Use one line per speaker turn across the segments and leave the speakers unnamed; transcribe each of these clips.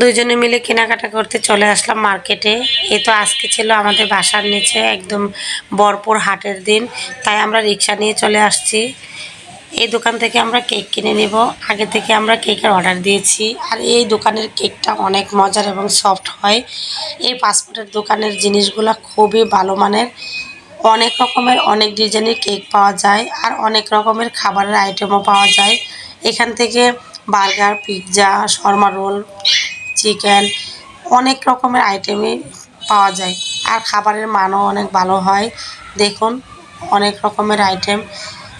দুইজনে মিলে কেনাকাটা করতে চলে আসলাম মার্কেটে। এ তো আজকে ছিল আমাদের বাসার নিচে একদম বরপুর হাটের দিন, তাই আমরা রিক্সা নিয়ে চলে আসছি। এই দোকান থেকে আমরা কেক কিনে নেব। আগে থেকে আমরা কেকের অর্ডার দিয়েছি, আর এই দোকানের কেকটা অনেক মজার এবং সফট হয়। এই পাসপোর্টের দোকানের জিনিসগুলো খুবই ভালো মানের। অনেক রকমের, অনেক ডিজাইনের কেক পাওয়া যায়, আর অনেক রকমের খাবারের আইটেমও পাওয়া যায়। এখান থেকে burger, pizza, shawarma roll chicken অনেক রকমের আইটেমই পাওয়া যায়। আর খাবারের মানও অনেক ভালো হয়। দেখুন, অনেক রকমের আইটেম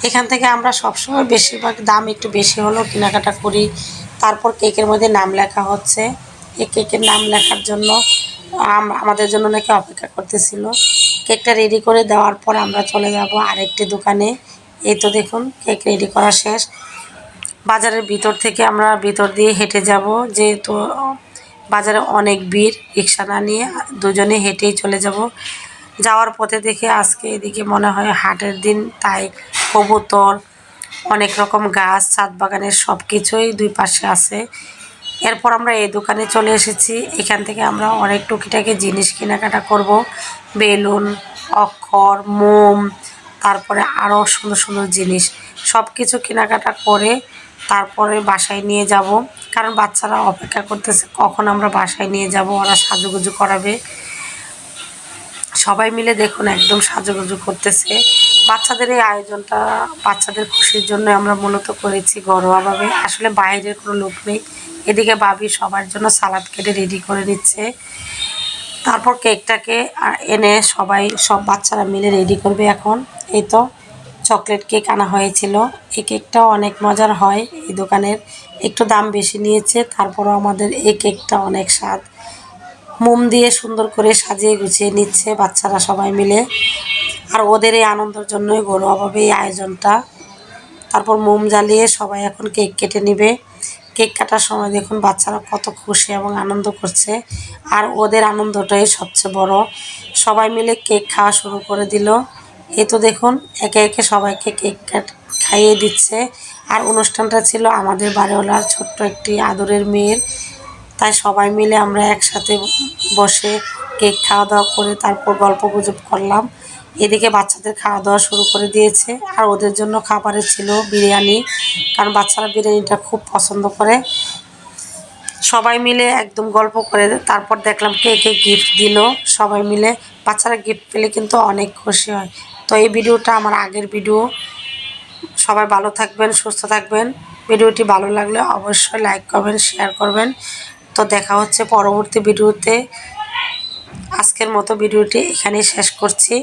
এখান থেকে আমরা সবসময় বেশিরভাগ দাম একটু বেশি হলেও কেনাকাটা করি। তারপর কেকের মধ্যে নাম লেখা হচ্ছে। এই কেকের নাম লেখার জন্য আমাদের জন্য নাকি অপেক্ষা করতেছিল। কেকটা রেডি করে দেওয়ার পর আমরা চলে যাব আরেকটি দোকানে। এই তো দেখুন, কেক রেডি করা শেষ। বাজারের ভিতর থেকে আমরা ভিতর দিয়ে হেঁটে যাব, যেহেতু বাজারে অনেক ভিড়, রিক্সা না নিয়ে দুজনে হেঁটেই চলে যাব। যাওয়ার পথে দেখে আজকে এদিকে মনে হয় হাটের দিন, তাই কবুতর, অনেক রকম গাছ, ছাদ বাগানের সব কিছুই দুই পাশে আছে। এরপর আমরা এই দোকানে চলে এসেছি। এখান থেকে আমরা অনেক টুকিটাকি জিনিস কেনাকাটা করব। বেলুন, অক্ষর, মোম, তারপরে আরও সুন্দর সুন্দর জিনিস। সব কিছু কেনাকাটা করে তারপরে বাসায় নিয়ে যাব। কারণ বাচ্চারা অপেক্ষা করতেছে, কখন আমরা বাসায় নিয়ে যাব, ওরা সাজুগুজু করাবে। সবাই মিলে দেখুন একদম সাজুগুজু করতেছে। বাচ্চাদের এই আয়োজনটা, বাচ্চাদের খুশির জন্য আমরা মূলত করেছি ঘরোয়াভাবে। আসলে বাইরের কোনো লোক নেই। এদিকে ভাবি সবার জন্য সালাদ কেটে রেডি করে নিচ্ছে। তারপর কেকটাকে এনে সবাই, সব বাচ্চারা মিলে রেডি করবে এখন। এই তো। চকলেট কেক আনা হয়েছিল। এই কেকটাও অনেক মজার হয়। এই দোকানের একটু দাম বেশি নিয়েছে, তারপরও আমাদের এই কেকটা অনেক স্বাদ। মোম দিয়ে সুন্দর করে সাজিয়ে গুছিয়ে নিচ্ছে বাচ্চারা সবাই মিলে। আর ওদের এই আনন্দের জন্যই ঘরোয়াভাবে এই আয়োজনটা। তারপর মোম জ্বালিয়ে সবাই এখন কেক কেটে নেবে। কেক কাটার সময় দেখুন বাচ্চারা কত খুশি এবং আনন্দ করছে। আর ওদের আনন্দটাই সবচেয়ে বড়। সবাই মিলে কেক খাওয়া শুরু করে দিল। এই তো দেখুন, একে একে সবাইকে কেক কাট খাইয়ে দিচ্ছে। আর অনুষ্ঠানটা ছিল আমাদের বাড়িওয়ালার ছোট্ট একটি আদরের মেয়ের। তাই সবাই মিলে আমরা একসাথে বসে কেক খাওয়া দাওয়া করে তারপর গল্প গুজব করলাম। এদিকে বাচ্চাদের খাওয়া দাওয়া শুরু করে দিয়েছে। আর ওদের জন্য খাবারে ছিল বিরিয়ানি, কারণ বাচ্চারা বিরিয়ানিটা খুব পছন্দ করে। সবাই মিলে একদম গল্প করে তারপর দেখলাম কে কে গিফট দিল। সবাই মিলে বাচ্চারা গিফট পেলে কিন্তু অনেক খুশি হয়। তো এই ভিডিওটা আমার আগের ভিডিও। সবাই ভালো থাকবেন, সুস্থ থাকবেন। ভিডিওটি ভালো লাগলে অবশ্যই লাইক করবেন শেয়ার করবেন। তো দেখা হচ্ছে পরবর্তী ভিডিওতে। আজকের মতো ভিডিওটি এখানেই শেষ করছি।